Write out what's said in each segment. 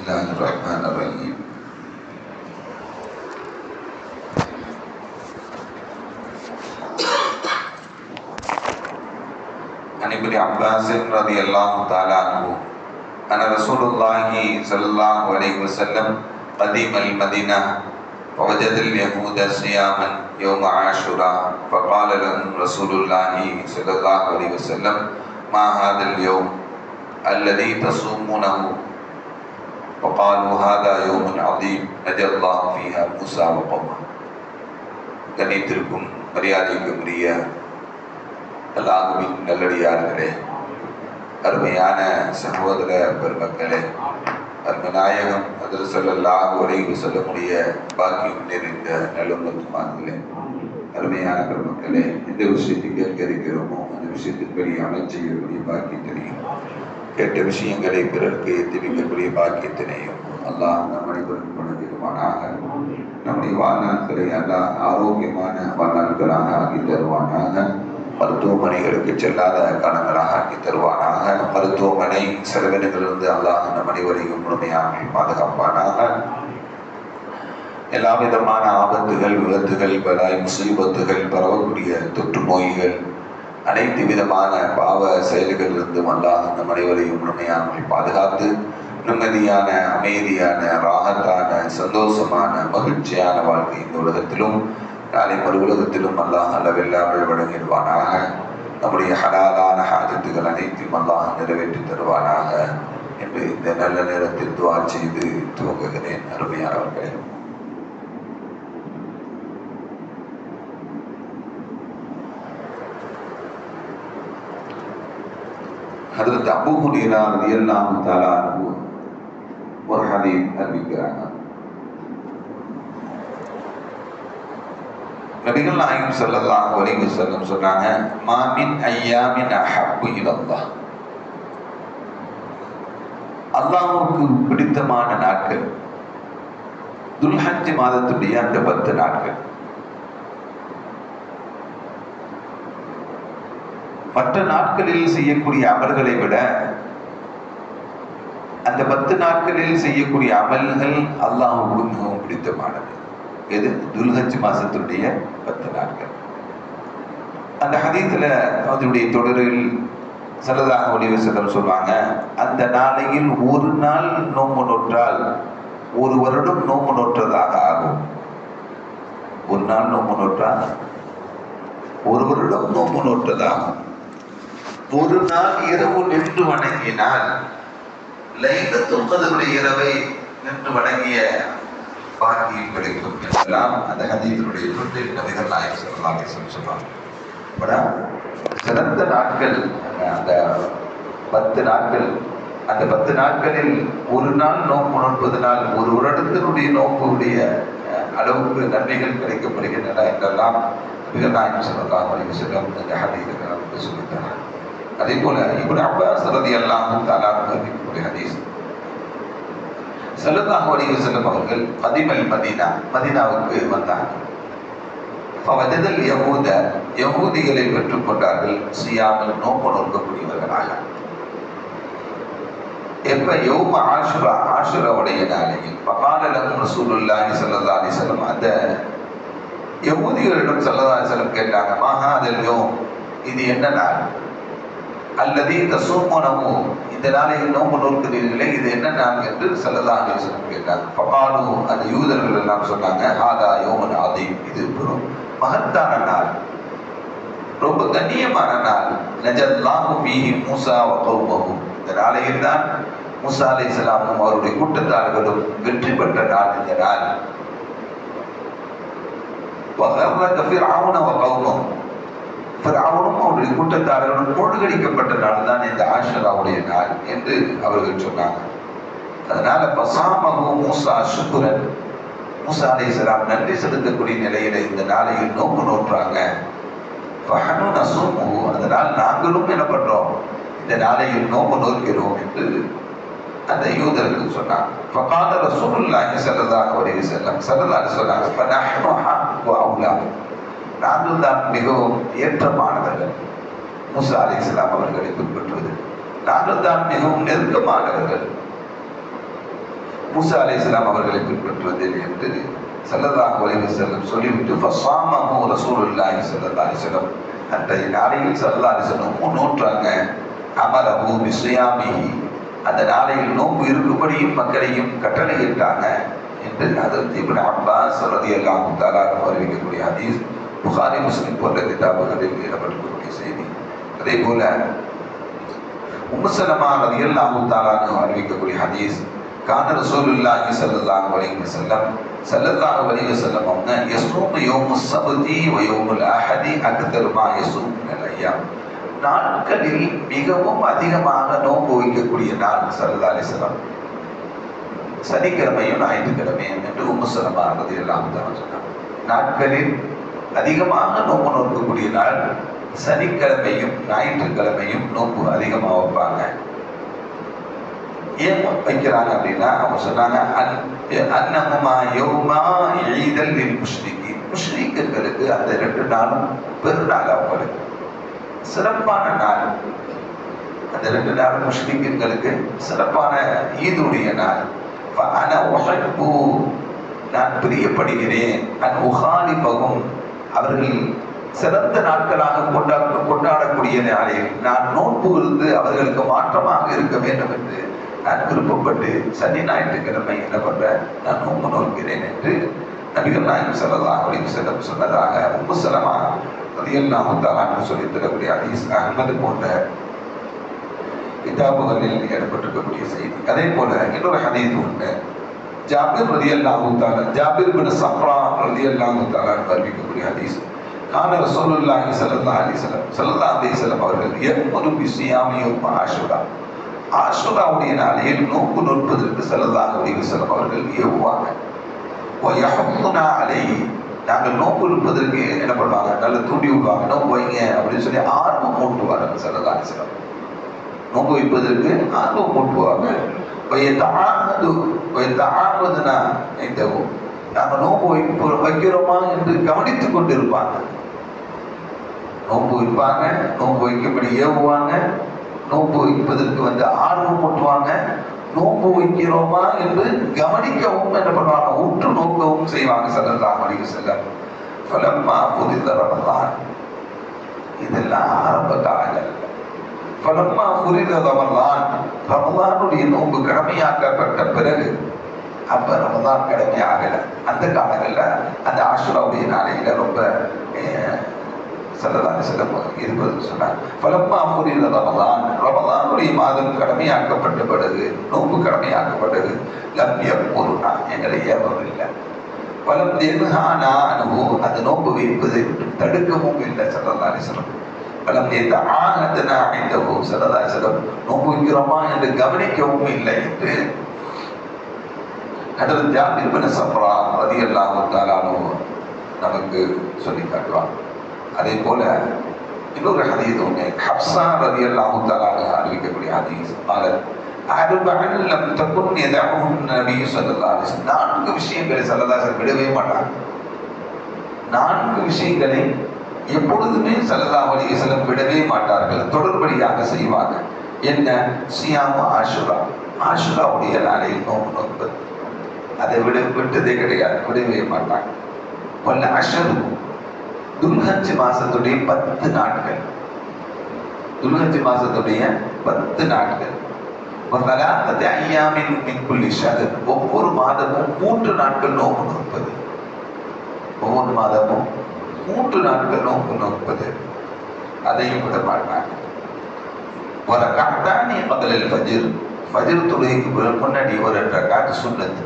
الله الرحمن الرحيم. عن ابن عباس رضي الله تعالى عنه أن رسول الله صلى الله عليه وسلم قدم المدينة فوجد اليهود صياما يوم عاشوراء فقال لهم رسول الله صلى الله عليه وسلم ما هذا اليوم الذي تصومونه؟ وقالوا هذا يوم عظيم نجى الله فيها موسى وقومه கணித்திருக்கும் மரியாதைக்கும் உரிய அல்லாஹுவின் நல்லடியார்களே அருமையான சகோதர பெருமக்களே அருமை நாயகம் அதில் சொல்லல்லாஹு உரைவு சொல்லக்கூடிய பாக்கியம் நிறைந்த நல்லுமத்துமார்களே அருமையான பெருமக்களே எந்த விஷயத்தை கேட்க இருக்கிறோமோ அந்த விஷயத்தின்படி அமல் செய்யக்கூடிய பாக்கியத்தினையும் கெட்ட விஷயங்களை பிறருக்கு தெரிவிக்கக்கூடிய பாக்கியத்தினையும் அல்லாஹ் நம் அனைவருக்கும் பணிதிருவானாக நம்முடைய வாழ்நாட்களை அல்லாஹ் ஆரோக்கியமான வாழ்நாட்களாக ஆக்கி தருவானாக. மருத்துவமனைகளுக்கு செல்லாத காலங்களாக ஆக்கி தருவானாக. மருத்துவமனை செலவினங்களிலிருந்து அல்லாஹ் நம் அனைவரையும் முழுமையாக பாதுகாப்பானாக. எல்லா விதமான ஆபத்துகள் விபத்துகள் பலாய் முசீபத்துகள் பரவக்கூடிய தொற்று நோய்கள் அனைத்து விதமான பாவ செயல்களிலிருந்து அல்லாஹ் நம் அனைவரையும் முழுமையாக பாதுகாத்து நிம்மதியான அமைதியான ராகத்தான சந்தோஷமான மகிழ்ச்சியான வாழ்க்கை இந்த உலகத்திலும் நாளை மறு உலகத்திலும் அல்லாஹ் அளவில்லாமல் வழங்கிடுவானாக. நம்முடைய ஹலாலான ஹாஜத்துகள் அனைத்தையும் அல்லாஹ் நிறைவேற்றி தருவானாக. என்று இந்த நல்ல நேரத்தில் துவா செய்து துவங்குகிறேன். அருமையானவர்களே. ஹதரத் அபு ஹுரேரா ரலியல்லாஹு தஆலா அன்ஹு ஒரு ஹதீஸ் அறிவிக்கிறாங்க நபிகள் நாயகம் ஸல்லல்லாஹு அலைஹி வஸல்லம் சொன்னாங்க மா மின் ஐயாமின் அஹப்பு இலல்லாஹ் அல்லாஹ்வுக்கு பிடித்தமான நாட்கள் துல்ஹஜ் மாதத்துடைய அந்த பத்து நாட்கள் மற்ற நாட்களில் செய்யக்கூடிய அமல்களை விட அந்த பத்து நாட்களில் செய்யக்கூடிய அமல்கள் அல்லாஹுக்கு மிகவும் பிடித்தமானது. எது? துல்ஹஜ் மாசத்துடைய பத்து நாட்கள். அந்த ஹதீத்துல அதனுடைய தொடரில் சல்லதாக ஒளிவு சொல்லுவாங்க அந்த நாளையில் ஒரு நாள் நோம்பு நோற்றால் ஒரு வருடம் நோம்பு நோற்றதாக ஆகும். ஒரு நாள் நோம்பு நோற்றால் ஒரு வருடம் நோம்பு நோற்றதாகும். ஒரு நாள் இரவு நின்று வணங்கினால் லைலத்துல் கதருடைய இரவை நின்று வணங்கிய பாக்கியம் கிடைக்கும் எல்லாம் அந்த ஹதீஸினுடைய தொண்டில் நபிகள் நாயகம் சொல்லலாம் அலைஹி சிறந்த நாட்கள் அந்த பத்து நாட்கள் அந்த பத்து நாட்களில் ஒரு நாள் நோன்பு நோன்பதனால் ஒரு வருடத்தினுடைய நோக்குடைய அளவுக்கு நன்மைகள் கிடைக்கப்படுகின்றன என்றெல்லாம் மிக நாயகம் சொல்லலாம் அலைஹி செல்லும் அந்த ஹதீஸில் நமக்கு சொல்லித்தராங்க. அதே போல இப்னு அப்பாஸ் ரலியல்லாஹு தஆலா அறிவிக்கக்கூடிய ஹதீஸ். ஸல்லல்லாஹு அலைஹி வஸல்லம் அவர்கள் கதிமல் மதீனா மதீனாவுக்கு வந்தாங்க ஃபவஜதல் யஹூத யஹூதிகளை பெற்றுக்கொண்டார்கள் சியாமல் நோன்பு நோக்கக்கூடியவர்களாக எப்ப யோம ஆஷுரா ஆஷுராவுடைய நாளையில் பகால லகும் ரசூலுல்லாஹி ஸல்லல்லாஹு அலைஹி வஸல்லம் அந்த யஹூதிகளிடம் ஸல்லல்லாஹு அலைஹி வஸல்லம் கேட்டாங்க மஹா அதல் யோம் இது என்ன நாள்? அல்லது இந்த சூமனமோ இந்த நாளை நோம்பு நோக்கிறீர்களே இது என்ன நாள் என்று செல்லலாம் கேட்டாங்க. பகாலும் அது யூதர்கள் எல்லாம் சொன்னாங்க ஆதா யோமன் ஆதையும் இது பெரும் மகத்தான நாள். ரொம்ப கண்ணியமான நாள். நஜல்லாஹு பீஹி மூசா வகௌமகும் இந்த நாளையில் தான் மூசா அலை இஸ்லாமும் அவருடைய கூட்டத்தார்களும் வெற்றி பெற்ற நாள் இந்த நாள். வகர்ற கஃபிர் ஃபிரௌனும் அவருடைய கூட்டத்தாரர்களும் மூழ்கடிக்கப்பட்ட நாள் தான் இந்த ஆஷராவுடைய நாள் என்று அவர்கள் சொன்னாங்க. அதனால பசாமகு மூசா சுக்குரன் மூசா அலைஹிஸ்ஸலாம் நன்றி செலுத்தக்கூடிய நிலையில இந்த நாளையில் நோம்பு நோற்றாங்க. அதனால் நாங்களும் என்ன பண்றோம்? இந்த நாளையில் நோம்பு நோக்கிறோம் என்று அந்த யூதர்கள் சொன்னாங்க. ஃபகால ரசூலுல்லாஹி ஸல்லல்லாஹு அலைஹி வஸல்லம். ஸல்லல்லாஹு அலைஹி சொன்னாங்க. ஃபனஹ்னு ஹக்கு அவுலா. நாங்கள் தான் மிகவும் ஏற்றமானவர்கள். மூசா இஸ்லாம் அவர்களை பின்பற்றுவது. நாங்கள் தான் மிகவும் நெருக்கமானவர்கள். மூசா இஸ்லாம் அவர்களை பின்பற்றுவதில் என்று ஸல்லல்லாஹு ஒளிவு செல்லும் சொல்லிவிட்டு ஃபஸாமஹு ரசூலுல்லாஹி ஸல்லல்லாஹு அலைஹி வஸல்லம். அன்றைய நாளையில் ஸல்லல்லாஹு அலைஹி வஸல்லம் நோற்றாங்க அமரஹு பிஸ்யாமிஹி அந்த நாளையில் நோன்பு இருக்கும்படியும் மக்களையும் கட்டளையிட்டாங்க. என்று அதற்கு இப்னு அப்பாஸ் ரலியல்லாஹு தஆலா அறிவிக்கக்கூடிய ஹதீஸ் புகாரி முஸ்லிம் போன்ற கிதாபுகளில் இடம்பெற்றிருக்கக்கூடிய செய்தி அதே போல உம்முசலமா ரலியல்லாஹு தஆலா அறிவிக்கக்கூடிய ஹதீஸ் கான ரசூலுல்லாஹி ஸல்லல்லாஹு அலைஹி வஸல்லம் ஸல்லல்லாஹு அலைஹி வஸல்லம் அவங்க யஸூமு யௌமுஸ் சப்தி வ யௌமுல் அஹதி அக்தர் மா யஸூம் மினல் அய்யாம் நாட்களில் மிகவும் அதிகமாக நோன்பு வைக்கக்கூடிய நாள் ஸல்லல்லாஹு அலைஹி வஸல்லம் சனிக்கிழமையும் ஞாயிற்றுக்கிழமையும் என்று உம்முசலமா ரலியல்லாஹு தஆலா சொன்னாங்க நாட்களில் அதிகமாக நோன்பு நோக்கக்கூடிய நாள் சனிக்கிழமையும் ஞாயிற்றுக்கிழமையும் நோன்பு அதிகமாக வைப்பாங்க. ஏன் வைக்கிறாங்க அப்படின்னா அவங்க சொன்னாங்க அன் அன்னஹுமா யௌமா ஈதல் லில் அந்த ரெண்டு நாளும் பெருநாள் அவங்களுக்கு சிறப்பான நாள். அந்த ரெண்டு நாளும் முஸ்லிம்களுக்கு சிறப்பான ஈதுடைய நாள். அன உஹப்பு. நான் பிரியப்படுகிறேன். அன் உகாலிபகும் அவர்கள் சிறந்த நாட்களாக கொண்டாட கொண்டாடக்கூடிய நாளில் நான் நோன்பு இருந்து அவர்களுக்கு மாற்றமாக இருக்க வேண்டும் என்று நான் விருப்பப்பட்டு சனி ஞாயிற்றுக்கிழமை என்ன பண்றேன்? நான் நோன்பு நோக்கிறேன் என்று நபிகள் நாயகம் செல்லலாம் அப்படின்னு வஸல்லம் சொன்னதாக உம்மு சலமா ரலியல்லாஹு தஆலா சொல்லி தரக்கூடிய அதீஸ் அகமது போன்ற கிதாபுகளில் இடம்பெற்றிருக்கக்கூடிய செய்தி. அதே போல இன்னொரு ஹதீஸ் உண்டு. ஜாபிர் ரலியல்லாஹு தாலா ஜாபிர் பின் சஃப்ரா ரலியல்லாஹு தாலா அறிவிக்கக்கூடிய ஹதீஸ். கான ரசூலுல்லாஹி ஸல்லல்லாஹு அலைஹி வஸல்லம் ஸல்லல்லாஹு அலைஹி வஸல்லம் அவர்கள் யம்ரு பிஸியாமி ஆஷுரா. ஆஷுராவுடைய நாளில் நோக்கு நோற்பதற்கு ஸல்லல்லாஹு அலைஹி வஸல்லம் அவர்கள் ஏவுவாங்க. வயஹுனா அலைஹி நாங்கள் நோக்கு இருப்பதற்கு என்ன பண்ணுவாங்க? நல்லா தூண்டி விடுவாங்க. நோன்பு வைங்க அப்படின்னு சொல்லி ஆர்வம் மூட்டுவாங்க ஸல்லல்லாஹு அலைஹி வஸல்லம். நோன்பு வைப்பதற்கு ஆர்வம் மூட்டுவாங்க. நாங்கள் நோன்பு வைப்பு வைக்கிறோமா என்று கவனித்துக் கொண்டிருப்பாங்க. நோன்பு வைப்பாங்க நோன்பு வைக்கும்படி ஏவுவாங்க நோன்பு வைப்பதற்கு வந்து ஆர்வம் போட்டுவாங்க நோன்பு வைக்கிறோமா என்று கவனிக்கவும் என்ன பண்ணுவாங்க உற்று நோக்கவும் செய்வாங்க சல்லல்லாஹு அழிவு வஸல்லம். ஃபலம்மா புதித தான் இதெல்லாம் ஆரம்ப காலங்கள். பலம்மா புரித ரமலான். ரமலானுடைய நோன்பு கடமையாக்கப்பட்ட பிறகு அப்ப ரமதான் கடமை ஆகல. அந்த காலங்கள்ல அந்த ஆஷுராவுடைய நாளையில ரொம்ப சல்லல்லாஹு செல்லம் இருப்பதுன்னு சொன்னார் பலம்மா புரிந்த ரமதான் ரமதானுடைய மாதம் கடமையாக்கப்பட்ட பிறகு நோன்பு கடமையாக்கப்பட்டது லம்பியம் பொருளா எங்களை ஏவவில்லை. பலம் தென்ஹானா அனுபவம் அந்த நோன்பு வைப்பதை தடுக்கவும் இல்லை சல்லல்லாஹு செல்லம் பலம் செய்த ஆகத்தன அனைத்தவும் சரதாசலம் நோக்குகிறோமா என்று கவனிக்கவும் இல்லை என்று கடல் ஜாபிர் பண்ண சப்ரா ரதி அல்லாஹாலும் நமக்கு சொல்லி காட்டுவான் அதே போல இன்னொரு ஹதீஸ் ஒன்று ஹப்சா ரதி அல்லாஹாலும் அறிவிக்கக்கூடிய ஹதீஸ். அவர் அருபகன் லம் தப்புன் எதாகும் நபி சொல்லலா நான்கு விஷயங்களை சல்லதாசர் விடவே மாட்டாங்க நான்கு விஷயங்களை எப்பொழுதுமே ஸல்லல்லாஹு அலைஹி வஸல்லம் விடவே மாட்டார்கள் தொடர்படியாக செய்வாங்க என்ன? சியாமு ஆஷுரா. ஆஷுராவுடைய நாளையில் நோன்பு நோன்பது அதை விட விட்டதே கிடையாது விடவே மாட்டாங்க. ஒல்ல அஷரு. துல்ஹஜ் மாசத்துடைய பத்து நாட்கள். துல்ஹஜ் மாசத்துடைய பத்து நாட்கள். வசலாத்தத்தை ஐயாமின் மின்குள்ளி ஷஹர். ஒவ்வொரு மாதமும் மூன்று நாட்கள் நோன்பு நோற்பது ஒவ்வொரு மாதமும் மூன்று நாட்கள் நோக்கு நோக்குவது அதையும் விட மாட்டாங்க. ஒரு கட்டானி பகலில் ஃபஜிர் ஃபஜிர் தொழுகைக்கு முன்னாடி ஒரு ரெண்டரை காற்று சொன்னது.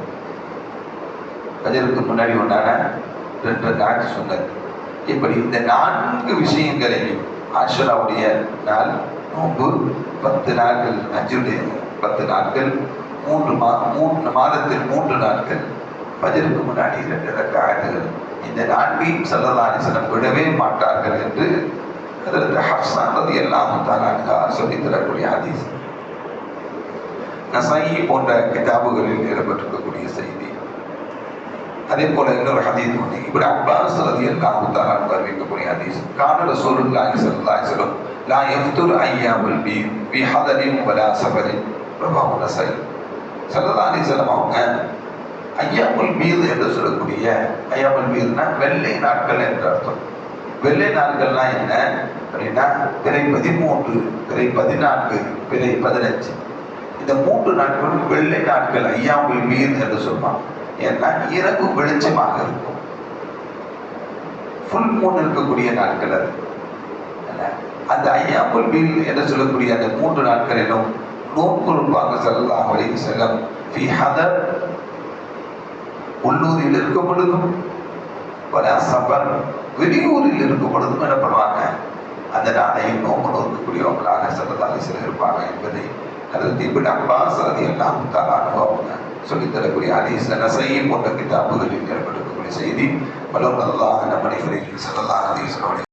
ஃபஜருக்கு முன்னாடி உண்டான ரெண்டு காட்சி சொன்னது. இப்படி இந்த நான்கு விஷயங்களையும் ஆஷராவுடைய நாள் நோன்பு பத்து நாட்கள் அஜுடைய பத்து நாட்கள் மூன்று மா மூன்று மாதத்தில் மூன்று நாட்கள் பதிலுக்கு முன்னாடி இரண்டு ரக்காட்டுகள் இந்த நான்கையும் சல்லல்லாஹிஸ்லம் விடவே மாட்டார்கள் என்று அதற்கு ஹப்சான் ரதி எல்லாம் தானாக சொல்லித் தரக்கூடிய ஹதீஸ். நசாயி போன்ற கிதாபுகளில் இடம்பெற்றிருக்கக்கூடிய செய்தி. அதே போல இன்னொரு ஹதீஸ் ஒன்று இப்படி அப்பாஸ் ரதி எல்லாம் தானாக அறிவிக்கக்கூடிய ஹதீஸ். காணல ரசூலுல்லாஹி ஸல்லல்லாஹு அலைஹி வஸல்லம் லா எஃப்துர் அய்யாமுல் பீ ஃபி ஹதரின் வலா சஃபரின். ரவாஹு நசாயி சல்லல்லாஹு அலைஹி அவங்க ஐயாமுல் மீது என்று சொல்லக்கூடிய ஐயாமுல் மீதுனா வெள்ளை நாட்கள் என்று அர்த்தம். வெள்ளை நாட்கள்னா என்ன? அப்படின்னா பிறை பதிமூன்று பிறை பதினான்கு பிறை பதினஞ்சு. இந்த மூன்று நாட்களும் வெள்ளை நாட்கள் ஐயாமுல் மீது என்று சொல்லுவான் ஏன்னா இரவு வெளிச்சமாக இருக்கும். ஃபுல் மூன் இருக்கக்கூடிய நாட்கள் அது. அந்த ஐயாமுல் மீல் என்று சொல்லக்கூடிய அந்த மூன்று நாட்களிலும் நோன்பு இருப்பாங்க செல்லலாம் வழிக்கு செல்லம் ஃபி ஹதர் உள்ளூரில் இருக்கும் பொழுதும் சபர் வெளியூரில் இருக்கும் பொழுதும் என்ன பண்ணுவாங்க அந்த நாளையும் நோம்பு நோக்கக்கூடியவங்களாக சிறந்தாலே சில இருப்பாங்க என்பதை அதில் தீபின் அப்பா அது எல்லாம் அவங்க சொல்லித் தரக்கூடிய அதீஸ் நசையும் போன்ற கிதாபுகளில் ஏற்பட்டிருக்கக்கூடிய செய்தி. வளர்ந்ததாக நம்ம மனிதர்கள் செல்லலாம்